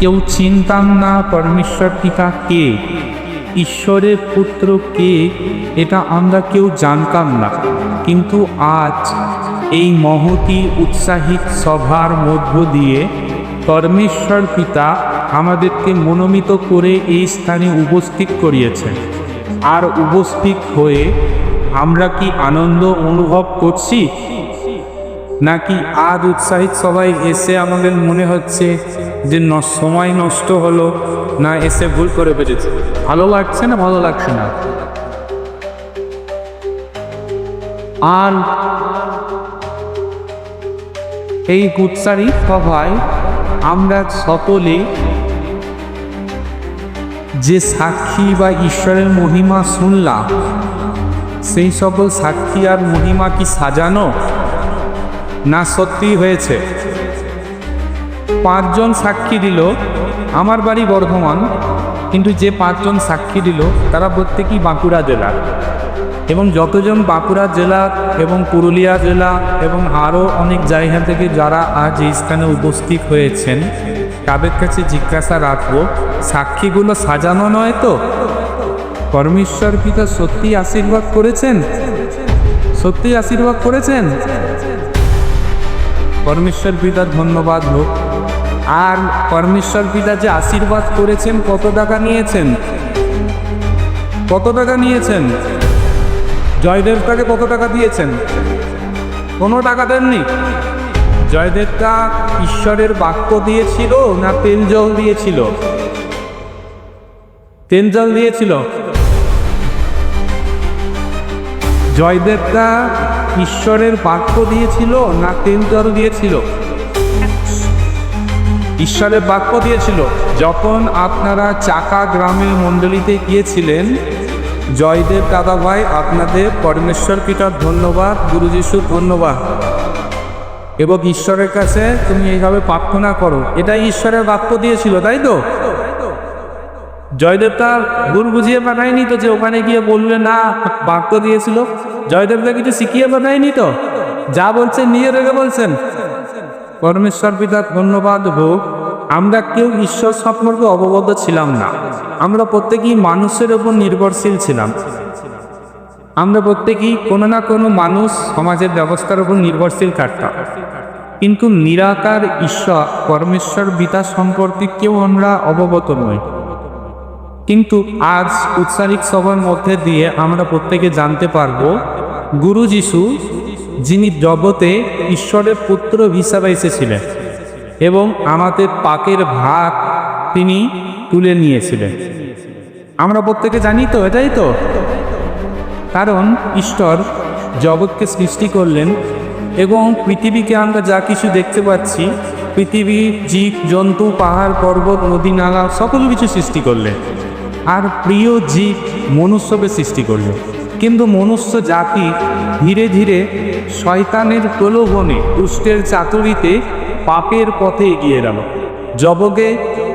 কেউ চিনতাম না পরমেশ্বর পিতা কে? ঈশ্বরের পুত্র কে? এটা আমরা কেউ জানতাম না। কিন্তু আজ এই মহতি উৎসাহিত সভার মধ্য দিয়ে পরমেশ্বর পিতা আমাদেরকে মনোমিত করে এই স্থানে উপস্থিত করিয়েছেন আর উপস্থিত হয়ে আমরা কি আনন্দ অনুভব করছি? নাকি আজ উৎসাহিত সবাই এসে আমাদের মনে হচ্ছে যে সময় নষ্ট হলো, না এসে ভুল করে ফেলেছে। ভালো লাগছে না ভালো লাগছে না? আর এই উৎসাহিত সভায় আমরা সকলে যে সাক্ষী বা ঈশ্বরের মহিমা শুনলাম, সেই সকল সাক্ষী আর মহিমা কি সাজানো? না সত্যি হয়েছে? পাঁচজন সাক্ষী দিল, আমার বাড়ি বর্ধমান। কিন্তু যে পাঁচজন সাক্ষী দিল, তারা প্রত্যেকেই বাঁকুড়া জেলার এবং যতজন বাঁকুড়া জেলা এবং পুরুলিয়া জেলা এবং আরও অনেক জায়গা থেকে যারা আজ এই স্থানে উপস্থিত হয়েছেন, তাদের কাছে জিজ্ঞাসা রাখব, সাক্ষীগুলো সাজানো নয় তো? পরমেশ্বর পিতা সত্যি আশীর্বাদ করেছেন? সত্যি আশীর্বাদ করেছেন? পরমেশ্বর পিতার ধন্যবাদ হোক। আর পরমেশ্বর পিতা যে আশীর্বাদ করেছেন, কত টাকা নিয়েছেন? কত টাকা নিয়েছেন? জয়দেবটাকে কত টাকা দিয়েছেন? কোনো টাকা দেননি? জয়দেবটা ঈশ্বরের বাক্য দিয়েছিল না তেল জল দিয়েছিল? তেল জল দিয়েছিল? জয়দেবটা ঈশ্বরের বাক্য দিয়েছিল না তেল জল দিয়েছিল? ঈশ্বরের বাক্য দিয়েছিল, যখন আপনারা চাকা গ্রামের মণ্ডলীতে গিয়েছিলেন, জয়দেব দাদাভাই আপনাদের পরমেশ্বর পিতার ধন্যবাদ, গুরু যিশুর ধন্যবাদ। এবং ঈশ্বরের কাছে তুমি এইভাবে প্রার্থনা করো। এটা ঈশ্বরের বাক্য দিয়েছিল, তাই তো? জয়দেব তার ভুল বুঝিয়ে পাঠায়নি তো যে ওখানে গিয়ে বললে, না, বাক্য দিয়েছিল। জয়দেবটা কিছু শিখিয়ে পাঠায়নি তো? যা বলছেন নিয়ে রেখে বলছেন। পরমেশ্বর পিতার ধন্যবাদ হোক আমরা কেউ ঈশ্বর সম্পর্কে অবগত ছিলাম না। আমরা প্রত্যেকেই মানুষের উপর নির্ভরশীল ছিলাম। আমরা প্রত্যেকেই কোনো না কোনো মানুষ সমাজের ব্যবস্থার উপর নির্ভরশীল থাকতাম কিন্তু নিরাকার ঈশ্বর, পরমেশ্বর পিতা সম্পর্কে কেউ আমরা অবগত নই। কিন্তু আজ উৎসারিক সভার মধ্যে দিয়ে আমরা প্রত্যেকে জানতে পারব, গুরু যিশু যিনি জগতে ঈশ্বরের পুত্র হিসাবে এসেছিলেন এবং আমাদের পাকের ভাগ তিনি তুলে নিয়েছিলেন। আমরা প্রত্যেকে জানি তো, এটাই তো। কারণ ঈশ্বর জগৎকে সৃষ্টি করলেন এবং পৃথিবীকে আমরা যা কিছু দেখতে পাচ্ছি, পৃথিবী, জীব, জন্তু, পাহাড়, পর্বত, নদী, নালা, সকল কিছু সৃষ্টি করলেন। আর প্রিয় জীব মনুষ্যকে সৃষ্টি করলেন। কিন্তু মনুষ্য জাতি ধীরে ধীরে শয়তানের প্রলোভনে দুষ্টের চাতুরিতে পাপের পথে এগিয়ে গেল। জবগে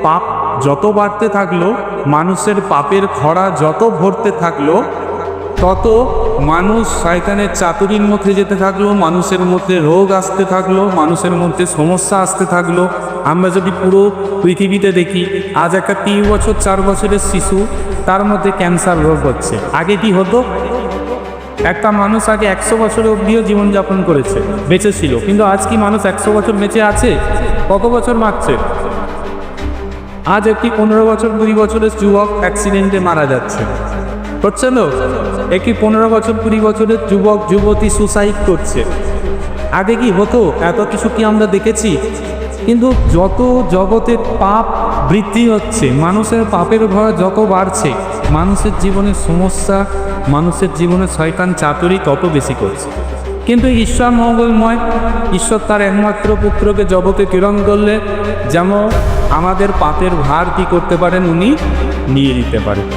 পাপ যত বাড়তে থাকল, মানুষের পাপের খরা যত ভরতে থাকল, তত মানুষ শয়তানের চাতুরির মধ্যে যেতে থাকল, মানুষের মধ্যে রোগ আসতে থাকল, মানুষের মধ্যে সমস্যা আসতে থাকল। আমরা যদি পুরো পৃথিবীতে দেখি, আজ একটা তিন বছর, চার বছরের শিশু, তার মধ্যে ক্যান্সার রোগ হচ্ছে। আগে কি হতো? একটা মানুষ আগে একশো বছর অবধিও জীবনযাপন করেছে বেঁচে ছিল কিন্তু আজ কি মানুষ একশো বছর বেঁচে আছে? কত বছর মারছে আজ একটি পনেরো বছর কুড়ি বছরের যুবক অ্যাক্সিডেন্টে মারা যাচ্ছে। হচ্ছে তো একটি পনেরো বছর, কুড়ি বছরের যুবক, যুবতী সুসাইড করছে। আগে কি হতো? এত কিছু কি আমরা দেখেছি? কিন্তু যত জগতের পাপ বৃদ্ধি হচ্ছে। মানুষের পাপের ভয় যত বাড়ছে, মানুষের জীবনের সমস্যা, মানুষের জীবনে শয়তান চাতুরি তত বেশি করছে। কিন্তু ঈশ্বর মঙ্গলময়, ঈশ্বর তার একমাত্র পুত্রকে জগতে প্রেরণ করলে যেন আমাদের পাপের ভার কি করতে পারেন, উনি নিয়ে নিতে পারেন।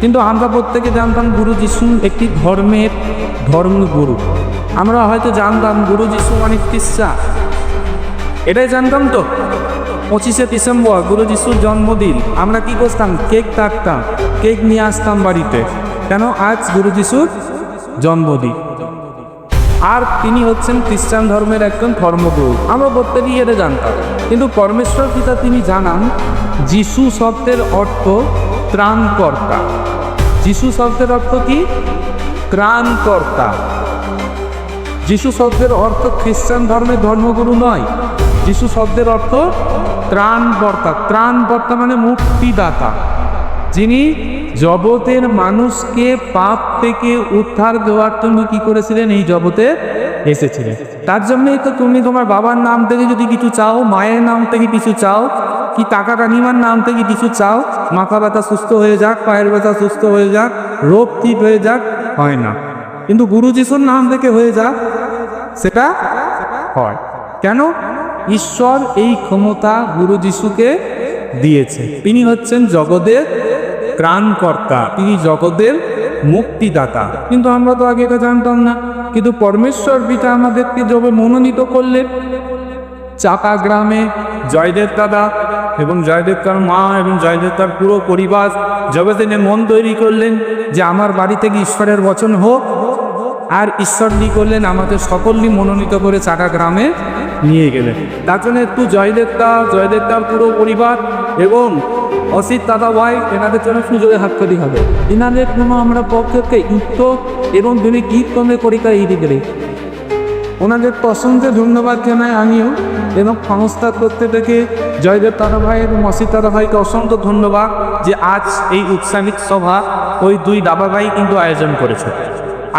কিন্তু আমরা প্রত্যেকে জানতাম গুরু যিশু একটি ধর্মের ধর্মগুরু। আমরা হয়তো জানতাম গুরু যিশু অনেক খ্রিস্টা এটাই জানতাম তো? পঁচিশে ডিসেম্বর গুরু যিশুর জন্মদিন। আমরা কি করতাম? কেক কাটতাম। কেক নিয়ে আসতাম বাড়িতে। কেন? আজ গুরু যিশুর জন্মদিন। আর তিনি হচ্ছেন খ্রিস্টান ধর্মের একজন ধর্মগুরু। আমরা প্রত্যেকেই এটা জানতাম। কিন্তু পরমেশ্বর পিতা তিনি জানান, যিশু শব্দের অর্থ ত্রাণকর্তা। যিশু শব্দের অর্থ কি? ত্রাণকর্তা। যিশু শব্দের অর্থ খ্রিস্টান ধর্মের ধর্মগুরু নয়। যিশু শব্দের অর্থ ত্রাণকর্তা ত্রাণকর্তা মানে মুক্তিদাতা। যিনি জগতের মানুষকে পাপ থেকে উদ্ধার দেওয়ার জন্য কি করেছিলেন? এই জগতে এসেছিলেন। তার জন্যই তো তুমি তোমার বাবার নাম থেকে যদি কিছু চাও, মায়ের নাম থেকে কিছু চাও, কি টাকা কানিমার নাম থেকে কিছু চাও, মাথা ব্যথা সুস্থ হয়ে যাক, পায়ের ব্যথা সুস্থ হয়ে যাক, রোগ ঠিক হয়ে যাক, হয় না। কিন্তু গুরু যিশুর নাম থেকে হয়ে যাক, সেটা হয়। কেন? ঈশ্বর এই ক্ষমতা গুরু যিশুকে দিয়েছে। তিনি হচ্ছেন জগতের ত্রাণকর্তা। তিনি জগতের মুক্তিদাতা। কিন্তু আমরা তো আগে এটা জানতাম না। কিন্তু পরমেশ্বর পিতা আমাদেরকে যবে মনোনীত করলেন চাকা গ্রামে জয়দেব দাদা এবং জয়দেব তার মা এবং জয়দেব তার পুরো পরিবার যবে তিনি মন তৈরি করলেন যে আমার বাড়ি থেকে ঈশ্বরের বচন হোক, আর ঈশ্বর নি করলেন, আমাদের সকলই মনোনীত করে চাকা গ্রামে নিয়ে গেলেন তার জন্য একটু জয়দেবতা জয়দেবতার পুরো পরিবার এবং অসিত দাদা ভাই, এনাদের জন্য সুযোগে হাত করি হবে। এনাদের কোনো আমরা পক্ষকে যুক্ত এবং তিনি কীর্তনের পরীক্ষা এই দিকে ওনাদের প্রসঙ্গে ধন্যবাদ জানাই আমিও এবং সংস্থা করতে থেকে জয়দেব তারা ভাই এবং অসিত দাদা ভাইকে অসংখ্য ধন্যবাদ যে আজ এই উৎসাহিক সভা ওই দুই দাদা ভাই কিন্তু আয়োজন করেছে।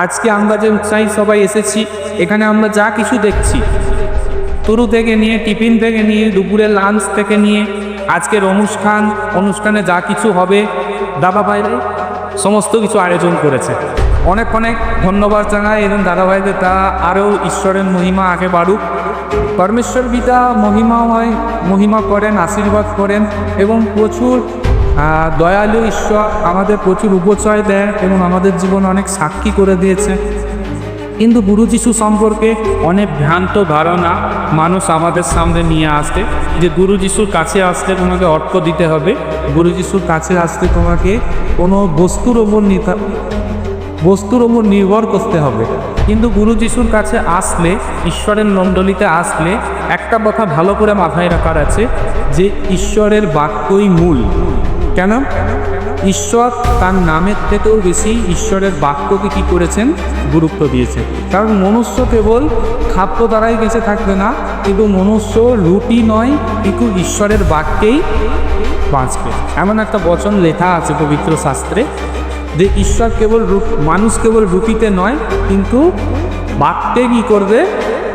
আজকে আমরা যে উৎসাহী সবাই এসেছি, এখানে আমরা যা কিছু দেখছি শুরু থেকে নিয়ে, টিফিন থেকে নিয়ে দুপুরের লাঞ্চ থেকে নিয়ে, আজকের অনুষ্ঠান, অনুষ্ঠানে যা কিছু হবে, দাদা সমস্ত কিছু আয়োজন করেছে। অনেক অনেক ধন্যবাদ জানাই। এবং দাদাভাইদের তা আরও ঈশ্বরের মহিমা আগে বাড়ুক। পরমেশ্বর পিতা মহিমা হয়, মহিমা করেন, আশীর্বাদ করেন এবং প্রচুর দয়ালু ঈশ্বর আমাদের প্রচুর উপচয় দেন এবং আমাদের জীবন অনেক সাক্ষী করে দিয়েছে কিন্তু গুরু যিশু সম্পর্কে অনেক ভ্রান্ত ধারণা মানুষ আমাদের সামনে নিয়ে আসে যে গুরু যিশুর কাছে আসলে তোমাকে অর্থ দিতে হবে। গুরু যিশুর কাছে আসতে তোমাকে কোনো বস্তুর ওপর বস্তুর ওপর নির্ভর করতে হবে। কিন্তু গুরু যিশুর কাছে আসলে, ঈশ্বরের মণ্ডলীতে আসলে একটা কথা ভালো করে মাথায় রাখার আছে যে ঈশ্বরের বাক্যই মূল। কেন? ঈশ্বর তার নামের থেকেও বেশি ঈশ্বরের বাক্যকে কী করেছেন? গুরুত্ব দিয়েছে কারণ মনুষ্য কেবল খাদ্য দ্বারাই বেঁচে থাকবে না, কিন্তু মনুষ্য রুটি নয়, কিন্তু ঈশ্বরের বাক্যেই বাঁচবে। এমন একটা বচন লেখা আছে পবিত্র শাস্ত্রে যে ঈশ্বর কেবল রূপ- মানুষ কেবল রুটিতে নয়, কিন্তু বাক্যে কি করবে?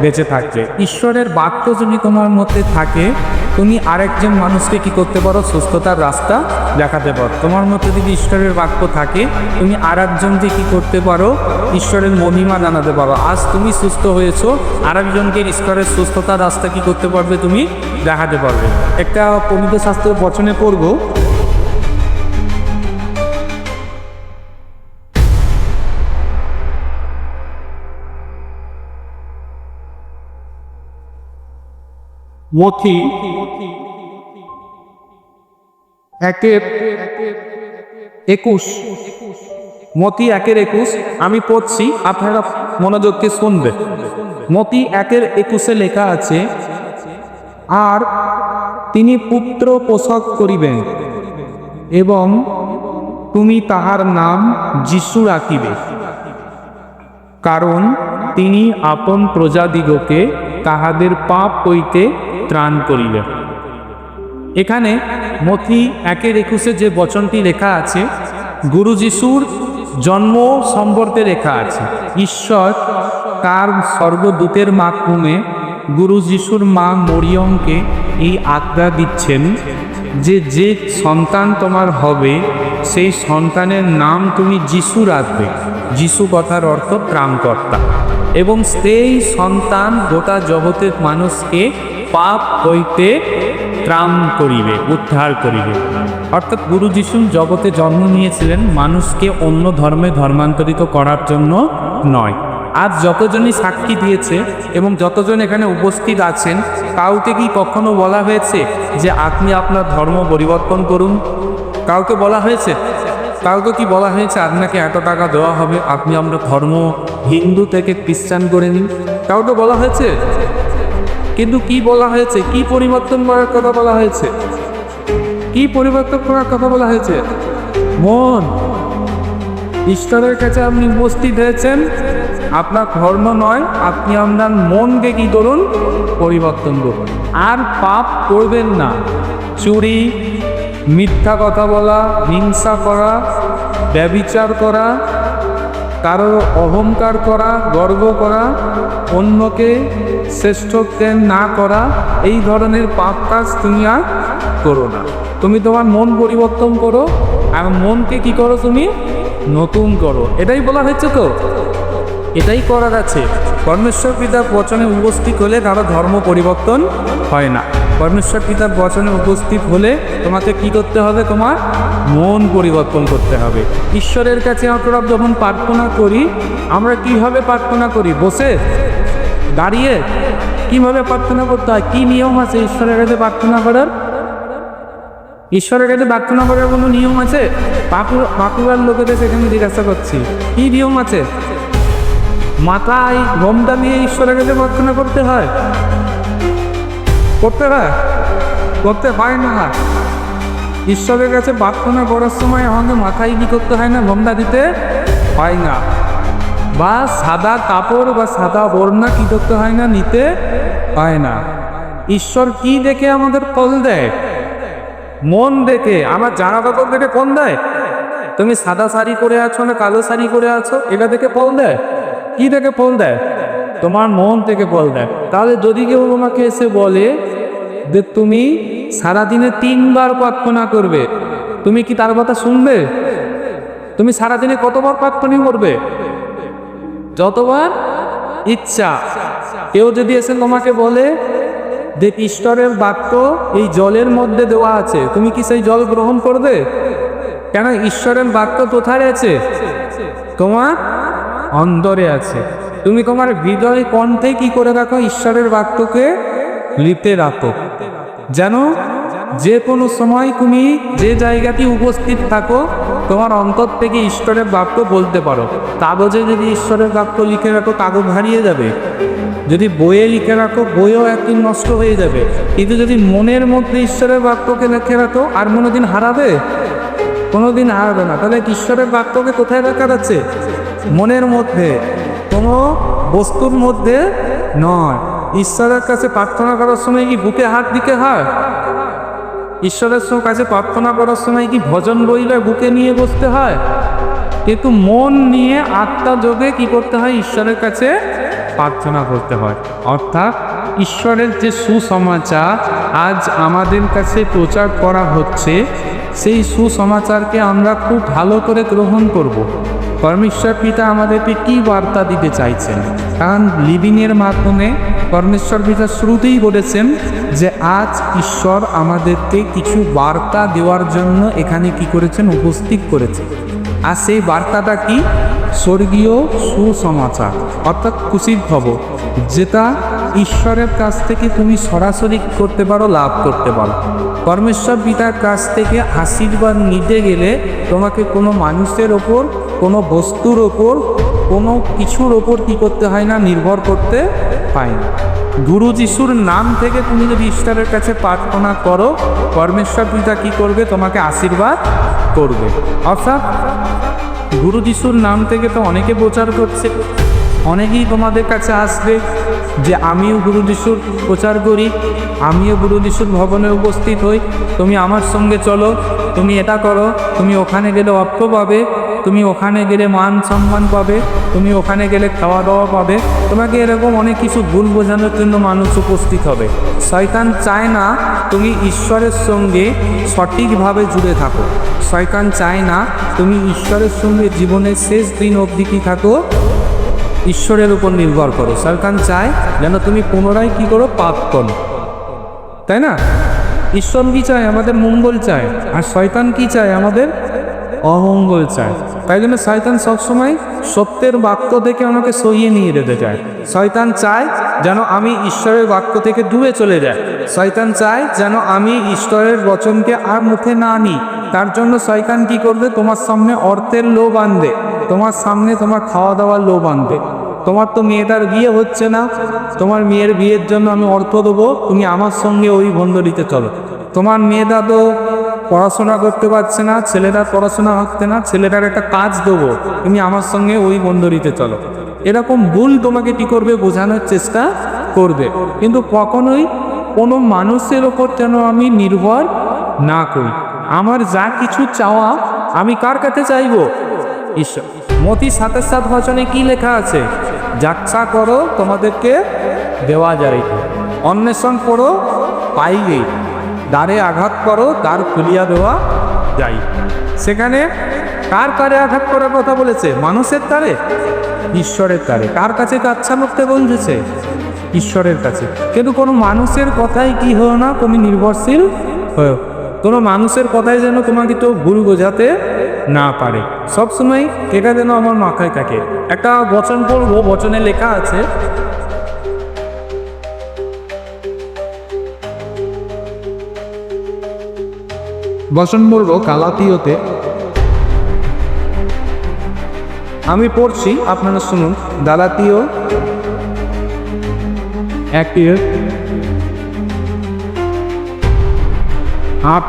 বেঁচে থাকবে। ঈশ্বরের বাক্য যদি তোমার মধ্যে থাকে তুমি আরেকজন মানুষকে কি করতে পারো? সুস্থতার রাস্তা দেখাতে পারো। তোমার মধ্যে যদি ঈশ্বরের বাক্য থাকে, তুমি আর একজনকে কি করতে পারো? ঈশ্বরের মহিমা জানাতে পারো। আজ তুমি সুস্থ হয়েছো আর একজনকে ঈশ্বরের সুস্থতার রাস্তা কি করতে পারবে তুমি দেখাতে পারবে। একটা পবিত্র শাস্ত্রের বচনে পড়ব। মথি একের একুশ। মতি একের একুশ। আমি পড়ছি, আপনারা মনোযোগকে শুনবে মতি একের একুশে লেখা আছে, আর তিনি পুত্র পোষক করিবেন এবং তুমি তাহার নাম যিশু রাখিবে। কারণ তিনি আপন প্রজাদিগকে তাহাদের পাপ হইতে ত্রাণ করিলেন এখানে মথি একের একুশে যে বচনটি লেখা আছে, গুরু যিশুর জন্ম সম্পর্কে লেখা আছে, ঈশ্বর তার সর্বদূতের মাধ্যমে গুরু যিশুর মা মরিয়মকে এই আজ্ঞা দিচ্ছেন যে যে সন্তান তোমার হবে, সেই সন্তানের নাম তুমি যিশু রাখবে। যিশু কথার অর্থ ত্রাণকর্তা। এবং সেই সন্তান গোটা জগতের মানুষকে পাপ হইতে ত্রাণ করিবে, উদ্ধার করিবে। অর্থাৎ গুরু যিশু জগতে জন্ম নিয়েছিলেন মানুষকে অন্য ধর্মে ধর্মান্তরিত করার জন্য নয়। আজ যতজনই সাক্ষী দিয়েছে এবং যতজন এখানে উপস্থিত আছেন, কাউকে কি কখনো বলা হয়েছে যে আপনি আপনার ধর্ম পরিবর্তন করুন? কাউকে বলা হয়েছে? কাউকে কি বলা হয়েছে, আপনাকে এত টাকা দেওয়া হবে, আপনি আমরা ধর্ম হিন্দু থেকে খ্রিস্টান করে নিন? কাউকে বলা হয়েছে? কিন্তু কি বলা হয়েছে? কি পরিবর্তন করার কথা বলা হয়েছে? কি পরিবর্তন করার কথা বলা হয়েছে? মন। ঈশ্বরের কাছে আপনি উপস্থিত হয়েছেন। আপনার ধর্ম নয়, আপনি আপনার মনকে কি করুন? পরিবর্তন করুন। আর পাপ করবেন না। চুরি, মিথ্যা কথা বলা, হিংসা করা, ব্যবিচার করা কারও অহংকার করা, গর্ব করা, অন্যকে শ্রেষ্ঠ জ্ঞান না করা, এই ধরনের পাপ কাজ তুমি আর করো না। তুমি তোমার মন পরিবর্তন করো আর মনকে কি করো তুমি? নতুন করো। এটাই বলা হয়েছে তো? এটাই করার আছে। পরমেশ্বর পিতার বচনে উপস্থিত হলে কারও ধর্ম পরিবর্তন হয় না। পরমেশ্বর পিতার বচনে উপস্থিত হলে তোমাকে কি করতে হবে? তোমার মন পরিবর্তন করতে হবে। ঈশ্বরের কাছে আমরা যখন প্রার্থনা করি, আমরা কীভাবে প্রার্থনা করি? বসে? দাঁড়িয়ে? কীভাবে প্রার্থনা করতে হয়? কি নিয়ম আছে ঈশ্বরের কাছে প্রার্থনা করার? ঈশ্বরের কাছে প্রার্থনা করার কোনো নিয়ম আছে? পাকুর পাকুয়ার লোকেদের সেখানে জিজ্ঞাসা করছি। কি নিয়ম আছে? মাথায় গমটা নিয়ে ঈশ্বরের কাছে প্রার্থনা করতে হয়? করতে হয়? করতে হয় না। ঈশ্বরের কাছে প্রার্থনা করার সময় আমাকে মাথায় কি করতে হয় না গমটা দিতে হয় না। বা সাদা কাপড় বা সাদা বর্ণা কি করতে হয় না, নিতে হয় না। ঈশ্বর কি দেখে আমাদের ফল দেয়? মন দেখে। আমার জানা কাপড় দেখে ফল দেয়? তুমি সাদা শাড়ি করে আছো না কালো শাড়ি করে আছো? এটা দেখে ফল দেয়? কি দেখে ফল দেয়? তোমার মন থেকে ফল দেয়। তাহলে যদি কেউ তোমাকে এসে বলে যে তুমি সারাদিনে তিনবার প্রার্থনা করবে, তুমি কি তার কথা শুনবে? তুমি সারাদিনে কতবার প্রার্থনা করবে? যতবার ইচ্ছা। কেউ যদি এসে তোমাকে বলে যে ঈশ্বরের বাক্য এই জলের মধ্যে দেওয়া আছে, তুমি কি সেই জল গ্রহণ করবে? কেন ঈশ্বরের বাক্য কোথায় আছে? তোমার অন্তরে আছে। তুমি তোমার হৃদয় কণ্ঠে কি করে রাখো? ঈশ্বরের বাক্যকে লিপে রাখো। যেন যে কোনো সময় তুমি যে জায়গাটি উপস্থিত থাকো, তোমার অন্তর থেকে ঈশ্বরের বাক্য বলতে পারো। কাগজে যদি ঈশ্বরের বাক্য লিখে রাখো, কাগজ হারিয়ে যাবে। যদি বইয়ে লিখে রাখো বইও একদিন নষ্ট হয়ে যাবে। কিন্তু যদি মনের মধ্যে ঈশ্বরের বাক্যকে লিখে রাখো, আর কোনোদিন হারাবে? কোনোদিন হারাবে না। তাহলে ঈশ্বরের বাক্যকে কোথায় রাখা যাচ্ছে? মনের মধ্যে, কোনো বস্তুর মধ্যে নয়। ঈশ্বরের কাছে প্রার্থনা করার সময় কি বুকে হাত দিতে হয়? ঈশ্বরের কাছে প্রার্থনা করার সময় কি ভজন বইলে বুকে নিয়ে বসতে হয়? কিন্তু মন নিয়ে আত্মা যোগে কি করতে হয়? ঈশ্বরের কাছে প্রার্থনা করতে হয়। অর্থাৎ ঈশ্বরের যে সুসমাচার আজ আমাদের কাছে প্রচার করা হচ্ছে, সেই সুসমাচারকে আমরা খুব ভালো করে গ্রহণ করব। পরমেশ্বর পিতা আমাদেরকে কি বার্তা দিতে চাইছেন? কারণ লিভিংয়ের মাধ্যমে পরমেশ্বর পিতা শুরুতেই বলেছেন যে, আজ ঈশ্বর আমাদেরকে কিছু বার্তা দেওয়ার জন্য এখানে কি করেছেন? উপস্থিত করেছে আর সেই বার্তাটা কি? স্বর্গীয় সুসমাচার, অর্থাৎ খুশির খবর যেটা ঈশ্বরের কাছ থেকে তুমি সরাসরি করতে পারো, লাভ করতে পারো। পরমেশ্বর পিতার কাছ থেকে আশীর্বাদ নিতে গেলে তোমাকে কোনো মানুষের ওপর, কোনো বস্তুর ওপর, কোনো কিছুর ওপর কি করতে হয় না, নির্ভর করতে হয় না। গুরু যিশুর নাম থেকে তুমি যদি ঈশ্বরের কাছে প্রার্থনা করো, পরমেশ্বর পিতা কি করবে? তোমাকে আশীর্বাদ করবে। অর্থাৎ গুরু যিশুর নাম থেকে তো অনেকে প্রচার করছে। অনেকেই তোমাদের কাছে আসবে যে আমিও গুরু যিশুর প্রচার করি, আমিও গুরু যিশুর ভবনে উপস্থিত হই। তুমি আমার সঙ্গে চলো, তুমি এটা করো, তুমি ওখানে গেলে অর্থ পাবে তুমি ওখানে গেলে মান সম্মান পাবে, তুমি ওখানে গেলে খাওয়া দাওয়া পাবে। তোমাকে এরকম অনেক কিছু ভুল বোঝানোর জন্য মানুষ উপস্থিত হবে। শয়তান চায় না তুমি ঈশ্বরের সঙ্গে সঠিকভাবে জুড়ে থাকো। শয়তান চায় না তুমি ঈশ্বরের সঙ্গে জীবনের শেষ দিন অবধি কি থাকো। ঈশ্বরের উপর নির্ভর করো। শয়তান চায় যেন তুমি পুনরায় কি করো, পাপ করো। তাই না? ঈশ্বর কি চায়? আমাদের মঙ্গল চায়। আর শয়তান কি চায়? আমাদের অমঙ্গল চায়। তাই জন্য শয়তান সবসময় সত্যের বাক্য থেকে আমাকে সইয়ে নিয়ে যেতে চায়। শয়তান চায় যেন আমি ঈশ্বরের বাক্য থেকে দূরে চলে যাই। শয়তান চায় যেন আমি ঈশ্বরের বচনকে আর মুখে না নিই তার জন্য শয়তান কি করবে? তোমার সামনে অর্থের লোভ আনবে। তোমার সামনে তোমার খাওয়া দাওয়ার লোভ আনবে। তোমার তো মেয়েটার বিয়ে হচ্ছে না। তোমার মেয়ের বিয়ের জন্য আমি অর্থ দেবো। তুমি আমার সঙ্গে ওই বন্ধরিতে চলো। তোমার মেয়েটা তো পড়াশোনা করতে পারছে না ছেলেটার পড়াশোনা হচ্ছে না, ছেলেটার একটা কাজ দেবো, তুমি আমার সঙ্গে ওই মন্দিরিতে চলো। এরকম ভুল তোমাকে কি করবে বোঝানোর চেষ্টা করবে। কিন্তু কখনোই কোনো মানুষের ওপর যেন আমি নির্ভর না করি। আমার যা কিছু চাওয়া আমি কার কাছে চাইব? ঈশ্বর। মতি সাতের সাত বচনে কি লেখা আছে? যাচ্ছা করো তোমাদেরকে দেওয়া যায় অন্বেষণ করো পাইলেই দ্বারে আঘাত করো, দ্বার খুলিয়া দেওয়া যায়। সেখানে কার কারে আঘাত করার কথা বলেছে? মানুষের তারে ঈশ্বরের তারে কার কাছে কাচ্ছা করতে বলছে ঈশ্বরের কাছে। কিন্তু কোনো মানুষের কথাই কি হলো না? তুমি নির্ভরশীল হয়েও। কোনো মানুষের কথাই যেন তোমাকে তো ভুল বোঝাতে না পারে। সবসময় এটা যেন আমার মাথায় থাকে। একটা বচন পড়ব, বচনে লেখা আছে বচন বলব কালাতীয়তে। আমি পড়ছি আপনারা শুনুন একের আট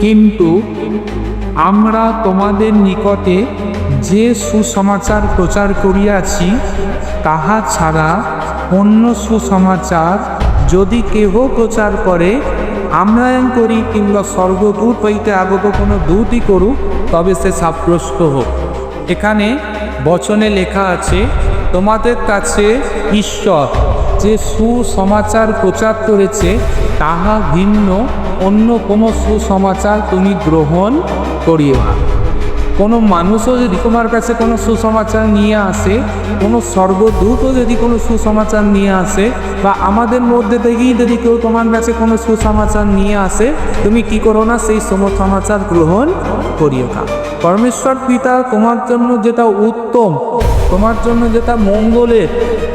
কিন্তু আমরা তোমাদের নিকটে যে সুসমাচার প্রচার করিয়াছি তাহা ছাড়া অন্য সুসমাচার যদি কেহ প্রচার করে আমরায়ণ করি কিংবা স্বর্গদূত হইতে আগত কোনো দূতই করুক, তবে সে সাব্যস্ত হোক। এখানে বচনে লেখা আছে, তোমাদের কাছে ঈশ্বর, যে সুসমাচার প্রচার করেছে, তাহা ভিন্ন অন্য কোনো সুসমাচার তুমি গ্রহণ করিও না। কোনো মানুষও যদি তোমার কাছে কোনো সুসমাচার নিয়ে আসে, কোনো স্বর্গদূতও যদি কোনো সুসমাচার নিয়ে আসে, বা আমাদের মধ্যে থেকেই যদি কেউ তোমার কাছে কোনো সুসমাচার নিয়ে আসে, তুমি কি করো না সেই সুসমাচার গ্রহণ করিও না। পরমেশ্বর পিতা তোমার জন্য যেটা উত্তম, তোমার জন্য যেটা মঙ্গলের,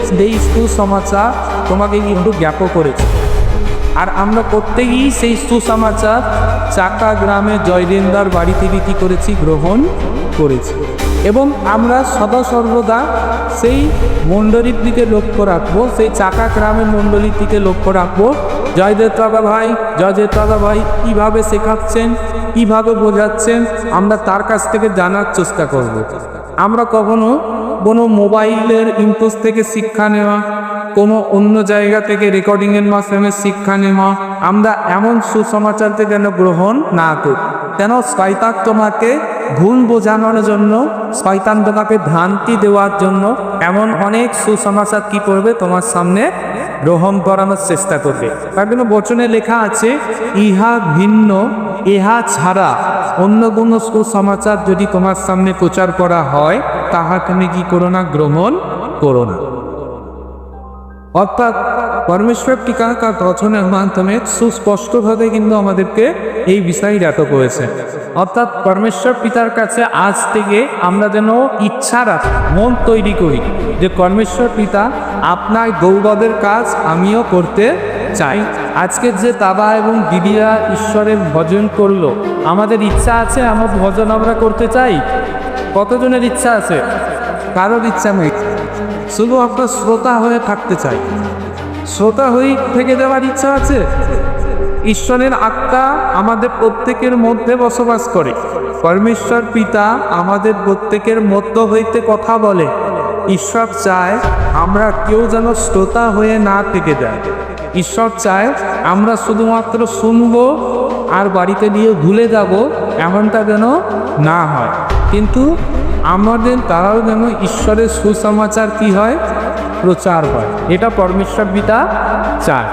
সেই সুসমাচার তোমাকে কিন্তু জ্ঞাপ করেছে। আর আমরা প্রত্যেকেই সেই সুসমাচার চাকা গ্রামে জয়দিনদার বাড়ি থেকে কী করেছি? গ্রহণ করেছি। এবং আমরা সদা সর্বদা সেই মণ্ডলীর দিকে লক্ষ্য রাখব, সেই চাকা গ্রামের মণ্ডলীর দিকে লক্ষ্য রাখব। জয়দেব দাদা ভাই জয়দেব দাদা ভাই, কীভাবে শেখাচ্ছেন, কীভাবে বোঝাচ্ছেন, আমরা তার কাছ থেকে জানার চেষ্টা করব। আমরা কখনো কোনো মোবাইলের ইম্পোজ থেকে শিক্ষা নেওয়া কোনো অন্য জায়গা থেকে রেকর্ডিংয়ের মাধ্যমে শিক্ষা নেওয়া, আমরা এমন সুসমাচারকে যেন গ্রহণ না করি। কেন শয়তান তোমাকে ভুল বোঝানোর জন্য, শয়তান তোমাকে ভ্রান্তি দেওয়ার জন্য এমন অনেক সুসমাচার কি করবে তোমার সামনে গ্রহণ করানোর চেষ্টা করবে। তার জন্য বচনে লেখা আছে, ইহা ভিন্ন, ইহা ছাড়া অন্য কোনো সুসমাচার যদি তোমার সামনে প্রচার করা হয়, তাহা তুমি কি করো না, গ্রহণ করো না। অর্থাৎ পরমেশ্বর টিকাকার রচনার মাধ্যমে সুস্পষ্টভাবে কিন্তু আমাদেরকে এই বিষয় জ্ঞাত করেছে। অর্থাৎ পরমেশ্বর পিতার কাছে আজ থেকে আমরা যেন ইচ্ছা রাখি মন তৈরি করি যে পরমেশ্বর পিতা আপনার গৌরবের কাজ আমিও করতে চাই। আজকে যে দাদা এবং দিদিরা ঈশ্বরের ভজন করল, আমাদের ইচ্ছা আছে আমার ভজন আমরা করতে চাই? কতজনের ইচ্ছা আছে? কারোর ইচ্ছা নেই। শুধু আপনার শ্রোতা হয়ে থাকতে চাই। শ্রোতা হয়ে থেকে দেওয়ার ইচ্ছা আছে? ঈশ্বরের আত্মা আমাদের প্রত্যেকের মধ্যে বসবাস করে। পরমেশ্বর পিতা আমাদের প্রত্যেকের মধ্য হইতে কথা বলে। ঈশ্বর চায় আমরা কেউ যেন শ্রোতা হয়ে না থেকে যায়। ঈশ্বর চায় আমরা শুধুমাত্র শুনব আর বাড়িতে নিয়ে ভুলে যাব, এমনটা যেন না হয়। কিন্তু আমাদের তারাও যেন ঈশ্বরের সুসমাচার কি হয়? প্রচার হয়। এটা পরমেশ্বর পিতা চায়।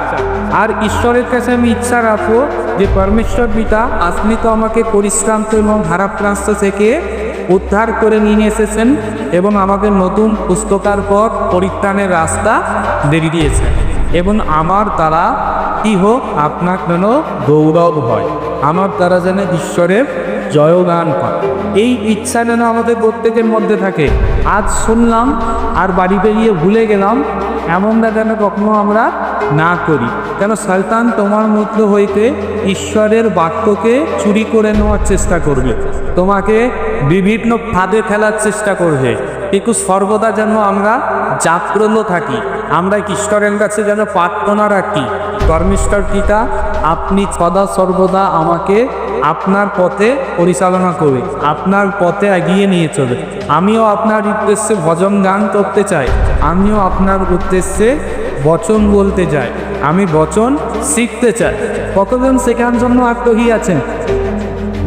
আর ঈশ্বরের কাছে আমি ইচ্ছা রাখব যে পরমেশ্বর পিতা, আপনি তো আমাকে পরিশ্রান্ত এবং ধারাপ্রান্ত থেকে উদ্ধার করে নিয়ে এসেছেন এবং আমাকে নতুন পুস্তকার পর পরিত্রাণের রাস্তা দেরি দিয়েছেন। এবং আমার দ্বারা কি হোক, আপনার যেন গৌরব হয়। আমার দ্বারা যেন ঈশ্বরের জয়গান পায় এই ইচ্ছা যেন আমাদের প্রত্যেকের মধ্যে থাকে। আজ শুনলাম আর বাড়ি বেরিয়ে ভুলে গেলাম, এমনটা যেন কখনো আমরা না করি। কেন শয়তান তোমার মধ্যে হইতে ঈশ্বরের বাক্যকে চুরি করে নেওয়ার চেষ্টা করবে। তোমাকে বিভিন্ন ফাঁদে ফেলার চেষ্টা করবে। কিন্তু সর্বদা যেন আমরা জাগ্রত থাকি। আমরা ঈশ্বরের কাছে যেন প্রার্থনা রাখি? ধর্মেশ্বর পিতা, আপনি সদা সর্বদা আমাকে আপনার পথে পরিচালনা করে আপনার পথে এগিয়ে নিয়ে চলে আমিও আপনার উদ্দেশ্যে ভজন গান করতে চাই, আমিও আপনার উদ্দেশ্যে বচন বলতে চাই, আমি বচন শিখতে চাই। কতজন শেখার জন্য আগ্রহী আছেন?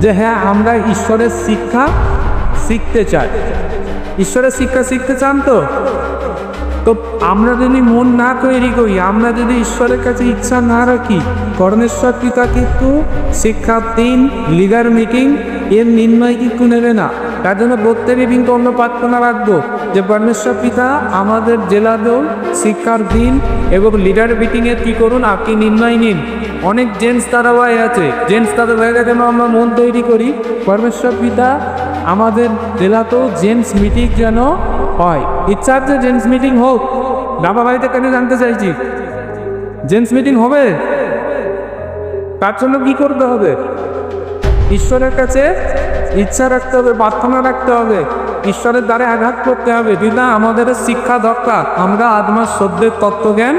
যে হ্যাঁ আমরা ঈশ্বরের শিক্ষা শিখতে চাই। ঈশ্বরের শিক্ষা শিখতে চান তো? আমরা যদি মন না তৈরি করি, আমরা যদি ঈশ্বরের কাছে ইচ্ছা না রাখি কর্ণেশ্বর পিতা কিন্তু শিক্ষার দিন লিডার মিটিং এর নির্ণয় কিন্তু নেবে না। তার জন্য প্রত্যেকে কিন্তু অন্য প্রার্থনা রাখব যে পরমেশ্বর পিতা আমাদের জেলাতেও শিক্ষার দিন এবং লিডার মিটিংয়ে কী করুন আপনি নির্ণয় নিন। অনেক জেন্টস তারাবাই আছে। জেন্টস তারাবাই যেন আমরা মন তৈরি করি। পরমেশ্বর পিতা আমাদের জেলাতেও জেন্টস মিটিং যেন হয়। ইচ্ছা আছে জেন্টস মিটিং হোক বাবা বাড়িতে কেন জানতে চাইছি? জেন্টস মিটিং হবে? তার জন্য কি করতে হবে? ঈশ্বরের কাছে ইচ্ছা রাখতে হবে, প্রার্থনা রাখতে হবে। ঈশ্বরের দ্বারে আঘাত করতে হবে। দিদা আমাদের শিক্ষা দরকার। আমরা আত্মার সত্যের তত্ত্বজ্ঞান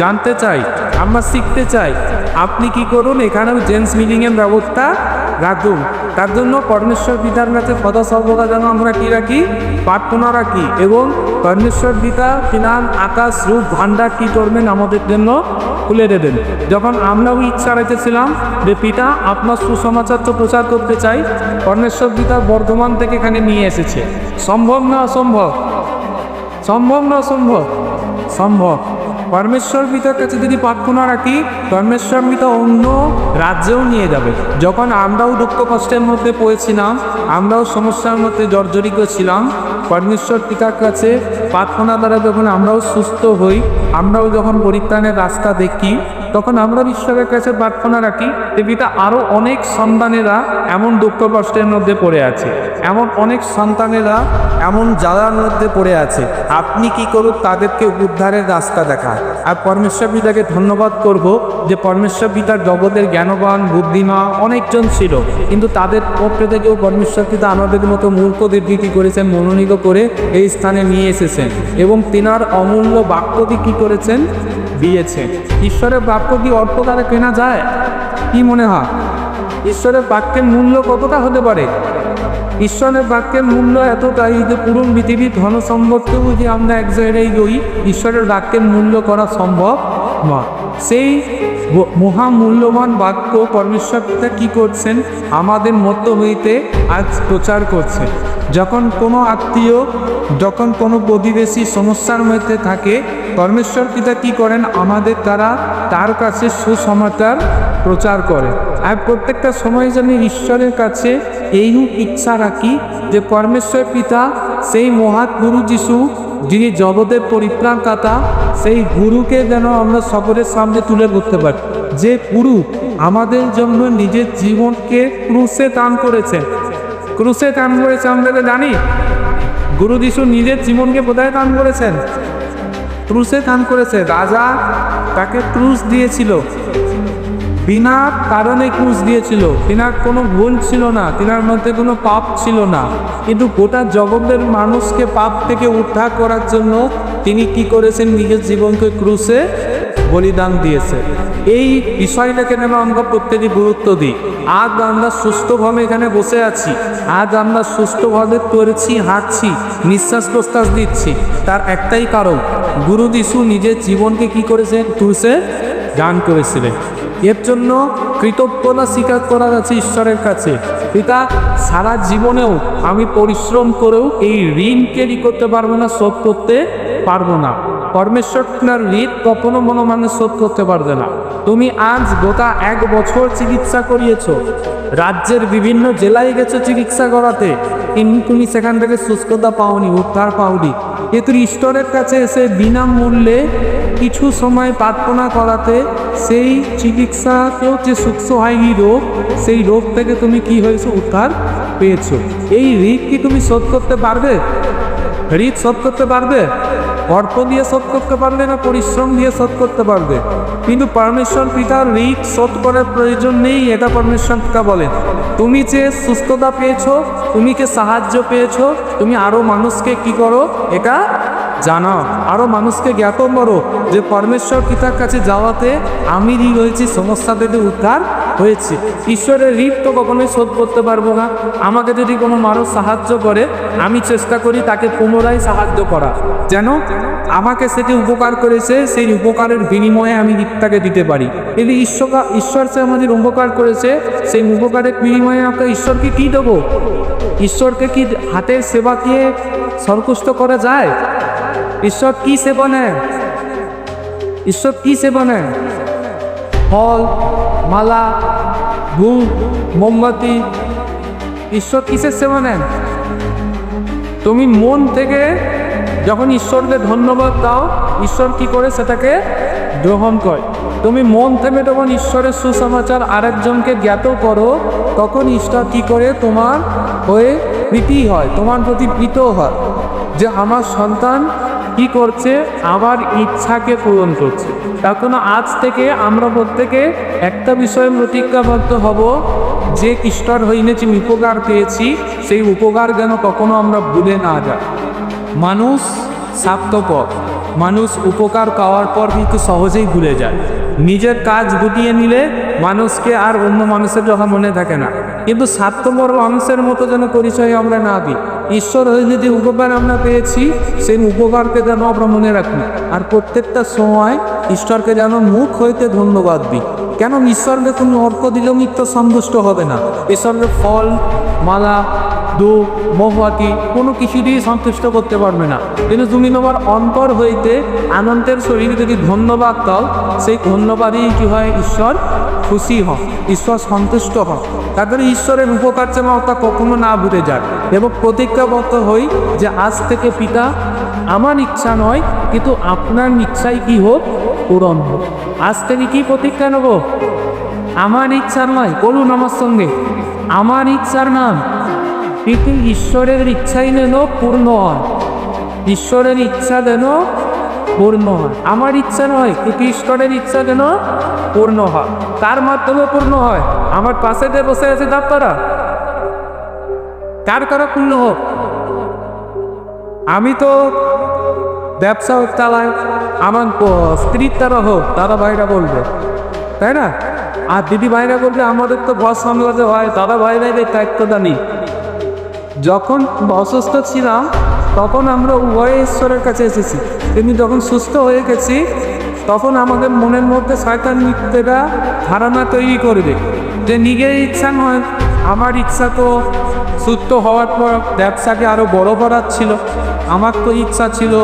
জানতে চাই, আমরা শিখতে চাই। আপনি কি করুন? এখানেও জেন্টস মিটিংয়ের ব্যবস্থা রাখুন। তার জন্য পরমেশ্বর পিতার কাছে সদা সর্বদা যেন আমরা কি রাখি? প্রার্থনা রাখি এবং পরমেশ্বর পিতা ফিনান আকাশ, রূপ, ভাণ্ডার, কি করবেন আমাদের জন্য খুলে দেবেন যখন আমরাও ইচ্ছা রেখেছিলাম যে পিতা, আপনার সুসমাচার তো প্রচার করতে চাই, পরমেশ্বর পিতা বর্ধমান থেকে এখানে নিয়ে এসেছে। সম্ভব না অসম্ভব? সম্ভব না অসম্ভব? সম্ভব। পরমেশ্বর পিতার কাছে যদি প্রার্থনা রাখি পরমেশ্বর পিতা অন্য রাজ্যেও নিয়ে যাবে। যখন আমরাও দুঃখ কষ্টের মধ্যে পড়েছিলাম, আমরাও সমস্যার মধ্যে জর্জরিত ছিলাম, পরমেশ্বর পিতার কাছে প্রার্থনা দ্বারা যখন আমরাও সুস্থ হই, আমরাও যখন পরিত্রাণের রাস্তা দেখি তখন আমরা ঈশ্বরের কাছে প্রার্থনা রাখি পিতা আরও অনেক সন্তানেরা এমন দুঃখ কষ্টের মধ্যে পড়ে আছে। এমন অনেক সন্তানেরা এমন জ্বালার মধ্যে পড়ে আছে। আপনি কি করুন তাদেরকে উদ্ধারের রাস্তা দেখায় আর পরমেশ্বর পিতাকে ধন্যবাদ করব যে পরমেশ্বর পিতার জগতের জ্ঞানবান বুদ্ধিমা অনেকজন ছিল। কিন্তু তাদের পক্ষে থেকেও পরমেশ্বর পিতা আমাদের মতো মূর্খদের দিকে করেছেন? মনোনীত করে এই স্থানে নিয়ে এসেছেন। এবং তিনার অমূল্য বাক্যটি কি করেছেন? দিয়েছেন। ঈশ্বরের বাক্য কি অর্থ দ্বারা কেনা যায়? কি মনে হয়? ঈশ্বরের বাক্যের মূল্য কতটা হতে পারে? ঈশ্বরের বাক্যের মূল্য এতটাই যে পুরো পৃথিবীর ধন সম্পদকেও যে আমরা এক জায়গায় গই, ঈশ্বরের বাক্যের মূল্য করা সম্ভব নয়। সেই মহামূল্যবান বাক্য পরমেশ্বর পিতা কী করছেন? আমাদের মধ্য হইতে আজ প্রচার করছেন। যখন কোনো আত্মীয়, যখন কোনো প্রতিবেশী সমস্যার মধ্যে থাকে, পরমেশ্বর পিতা কী করেন? আমাদের দ্বারা তার কাছে সুসমাচার প্রচার করে। আর প্রত্যেকটা সময় যেন ঈশ্বরের কাছে এই ইচ্ছা রাখি যে পরমেশ্বর পিতা সেই মহাৎ গুরু যিশু, যিনি জগতের পরিত্রাণকাতা সেই গুরুকে যেন আমরা সকলের সামনে তুলে ধরতে পারি। যে গুরু আমাদের জন্য নিজের জীবনকে ক্রুশে দান করেছেন ক্রুশে দান করেছে আমরা জানি। গুরু যিশু নিজের জীবনকে কোথায় দান করেছেন। ক্রুশে দান করেছে। রাজা তাকে ক্রুশ দিয়েছিল। বিনা কারণে ক্রুশ দিয়েছিল। তিনার কোনো ভুল ছিল না, তিনার মধ্যে কোনো পাপ ছিল না। কিন্তু গোটা জগতের মানুষকে পাপ থেকে উদ্ধার করার জন্য তিনি কি করেছেন? নিজের জীবনকে ক্রুশে বলিদান দিয়েছে। এই বিষয়টাকে যেন আমরা প্রত্যেকে গুরুত্ব দিই। আজ আমরা সুস্থভাবে এখানে বসে আছি। আজ আমরা সুস্থভাবে চলছি হাঁটছি, নিঃশ্বাস প্রশ্বাস দিচ্ছি তার একটাই কারণ, গুরু যিশু নিজের জীবনকে কি করেছেন? ক্রুশে দান করেছিলেন। এর জন্য কৃতজ্ঞতা স্বীকার করা যাচ্ছে ঈশ্বরের কাছে। পিতা, সারা জীবনেও আমি পরিশ্রম করেও এই ঋণকে করতে পারব না, শোধ করতে পারব না। পরমেশ্বর ঋণ কখনো মনো মানুষ শোধ করতে পারবে না। তুমি আজ গোটা এক বছর চিকিৎসা করিয়েছো। রাজ্যের বিভিন্ন জেলায় গেছো চিকিৎসা করাতে। কিন্তু তুমি সেখান থেকে সুস্থতা পাওনি, উদ্ধার পাওনি। কিন্তু ঈশ্বরের কাছে এসে বিনামূল্যে কিছু সময় প্রার্থনা করাতে সেই চিকিৎসাতেও যে সুস্থ হয়নি রোগ, সেই রোগ থেকে তুমি কি হয়েছো উদ্ধার পেয়েছ। এই ঋণ কি তুমি শোধ করতে পারবে? ঋণ শোধ করতে পারবে? অর্থ দিয়ে শোধ করতে পারবে না, পরিশ্রম দিয়ে শোধ করতে পারবে। কিন্তু পরমেশ্বর পিতার ঋণ শোধ করার প্রয়োজন নেই, এটা পরমেশ্বর পিতা বলেন। তুমি যে সুস্থতা পেয়েছ, তুমি যে সাহায্য পেয়েছ, তুমি আরও মানুষকে কি করো? এটা জানাও। আরও মানুষকে জ্ঞাপন করো যে, পরমেশ্বর পিতার কাছে যাওয়াতে আমি হয়েছি সমস্যা থেকে উদ্ধার হয়েছে। ঈশ্বরের ঋণ তো কখনোই শোধ করতে পারব না। আমাকে যদি কোনো মানুষ সাহায্য করে, আমি চেষ্টা করি তাকে পুনরায় সাহায্য করা যেন আমাকে সেটি উপকার করেছে সেই উপকারের বিনিময়ে আমি ঋণটাকে দিতে পারি। কিন্তু ঈশ্বর ঈশ্বর সে আমাদের উপকার করেছে, সেই উপকারের বিনিময়ে আমরা ঈশ্বরকে কী দেবো? ঈশ্বরকে কি হাতের সেবা দিয়ে সন্তুষ্ট করা যায়? ঈশ্বর কি সেবা নেয়? ঈশ্বর কি সেবা নেয়? ফল মালা ধূপ মোমবাতি, ঈশ্বর কিসের সেবা নেন? তুমি মন থেকে যখন ঈশ্বরকে ধন্যবাদ দাও, ঈশ্বর কি করে সেটাকে গ্রহণ করে? তুমি মন থেকে যখন ঈশ্বরের সুসমাচার আরেকজনকে জ্ঞাত করো, তখন ঈশ্বর কি করে তোমার হয়ে প্রীতি হয়, তোমার প্রতি প্রীত হয়। যে আমার সন্তান কি করছে? আমার ইচ্ছাকে পূরণ করছে। তখন আজ থেকে আমরা প্রত্যেকে একটা বিষয়ে প্রতিজ্ঞাবদ্ধ হব, যে ঈশ্বর হইনে যে উপকার পেয়েছি, সেই উপকার যেন কখনো আমরা ভুলে না যাই। মানুষ স্বার্থপর। মানুষ উপকার পাওয়ার পর কিন্তু সহজেই ভুলে যায়। নিজের কাজ গুটিয়ে নিলে মানুষকে আর অন্য মানুষের যখন মনে থাকে না। কিন্তু স্বার্থপর অংশের মতো যেন পরিচয় আমরা না দিই। ঈশ্বর হয়ে যে উপকার আমরা পেয়েছি, সেই উপকারকে যেন আমরা মনে রাখি। আর প্রত্যেকটা সময় ঈশ্বরকে যেন মুখ হইতে ধন্যবাদ দিই। কেন ঈশ্বরকে কোনো অর্ক দিলেও মিত্র সন্তুষ্ট হবে না? ঈশ্বরকে ফল, মালা দুঃখ মোহবাতি কোনো কিছু দিয়ে সন্তুষ্ট করতে পারবে না। কিন্তু তুমি তোমার অন্তর হইতে আনন্দের শরীরে যদি ধন্যবাদ দাও, সেই ধন্যবাদই কি হয়? ঈশ্বর খুশি হন ঈশ্বর সন্তুষ্ট হন তারপরে ঈশ্বরের উপকার যেন তা কখনো না ভুলে যায় এবং প্রতিজ্ঞাবদ্ধ হই যে আজ থেকে পিতা আমার ইচ্ছা নয়, কিন্তু আপনার ইচ্ছাই কি হোক, পূরণ হোক। আজ থেকে কি প্রতিজ্ঞা নেব? আমার ইচ্ছা নয় বলুন আমার সঙ্গে। আমার ইচ্ছার নাম। কিন্তু ঈশ্বরের ইচ্ছাই যেন পূর্ণ হয়। ঈশ্বরের ইচ্ছা যেন পূর্ণ হয়। আমার ইচ্ছা নয়, কিন্তু ঈশ্বরের ইচ্ছা যেন পূর্ণ হয়। কার মাধ্যমে পূর্ণ হয়? আমার পাশে যে বসে আছে ডাক্তারা কার কারা পূর্ণ হোক। আমি তো ব্যবসা চালাই আমার স্ত্রীর তারা হোক, দাদা ভাইরা বলবে। তাই না? আর দিদি ভাইরা বলবে, আমাদের তো ঘর সামলাতে হয়, দাদা ভাইরাই দায়িত্বটা নিই যখন অসুস্থ ছিলাম, তখন আমরা উভয় ঈশ্বরের কাছে এসেছি। কিন্তু যখন সুস্থ হয়ে গেছি, তখন আমাদের মনের মধ্যে শয়তান মিথ্যেটা ধারণা তৈরি করবে। যে নিজের ইচ্ছা নয়, আমার ইচ্ছা তো সুস্থ হওয়ার পর ব্যবসাকে আরও বড় করার ছিল। আমার তো ইচ্ছা ছিল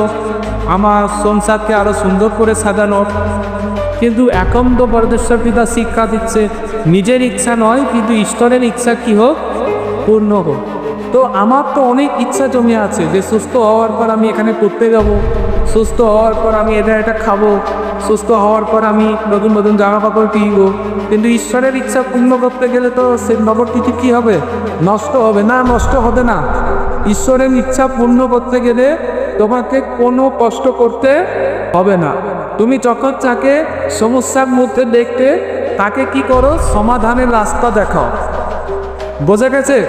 আমার সংসারকে আরও সুন্দর করে সাজানোর। কিন্তু এখন তো পরমেশ্বর পিতা শিক্ষা দিচ্ছে, নিজের ইচ্ছা নয়, কিন্তু ঈশ্বরের ইচ্ছা কি হোক, পূর্ণ হোক। তো আমার তো অনেক ইচ্ছা জমে আছে যে সুস্থ হওয়ার পর আমি এখানে করতে যাব। সুস্থ হওয়ার পর আমি এটা এটা খাব। সুস্থ হওয়ার পর আমি নতুন নতুন জামা কাপড় কিনব। কিন্তু ঈশ্বরের ইচ্ছা পূর্ণ করতে গেলে তো সেই নবরটিটি কী হবে? নষ্ট হবে না, নষ্ট হবে না। ঈশ্বরের ইচ্ছা পূর্ণ করতে গেলে তোমাকে কোনো কষ্ট করতে হবে না। তুমি যখন তাকে সমস্যার মধ্যে দেখতে, তাকে কি করো? সমাধানের রাস্তা দেখাও। বোঝা গেছে?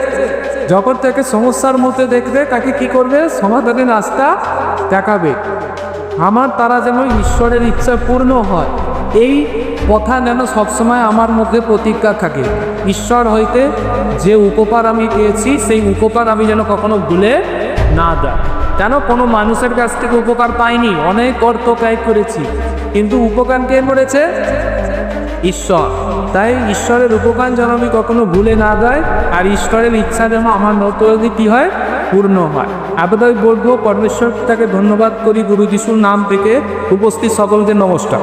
যখন তাকে সমস্যার মধ্যে দেখবে, তাকে কি করবে? সমাধানের রাস্তা দেখাবে। আমার তারা যেন ঈশ্বরের ইচ্ছা পূর্ণ হয়, এই কথা যেন সবসময় আমার মধ্যে প্রতিজ্ঞা থাকে। ঈশ্বর হইতে যে উপকার আমি পেয়েছি, সেই উপকার আমি যেন কখনো ভুলে না দেয় কেন? কোনো মানুষের কাছ থেকে উপকার পাইনি। অনেক অর্থ ব্যয় করেছি। কিন্তু উপকার কে করেছে? ঈশ্বর। তাই ঈশ্বরের উপকার যেন আমি কখনো ভুলে না যায় আর ঈশ্বরের ইচ্ছা যেন আমার নতদি কী হয়? পূর্ণ হয়। আবেদন বলব পরমেশ্বর তাকে ধন্যবাদ করি গুরু যিশুর নাম থেকে উপস্থিত সকলকে নমস্কার।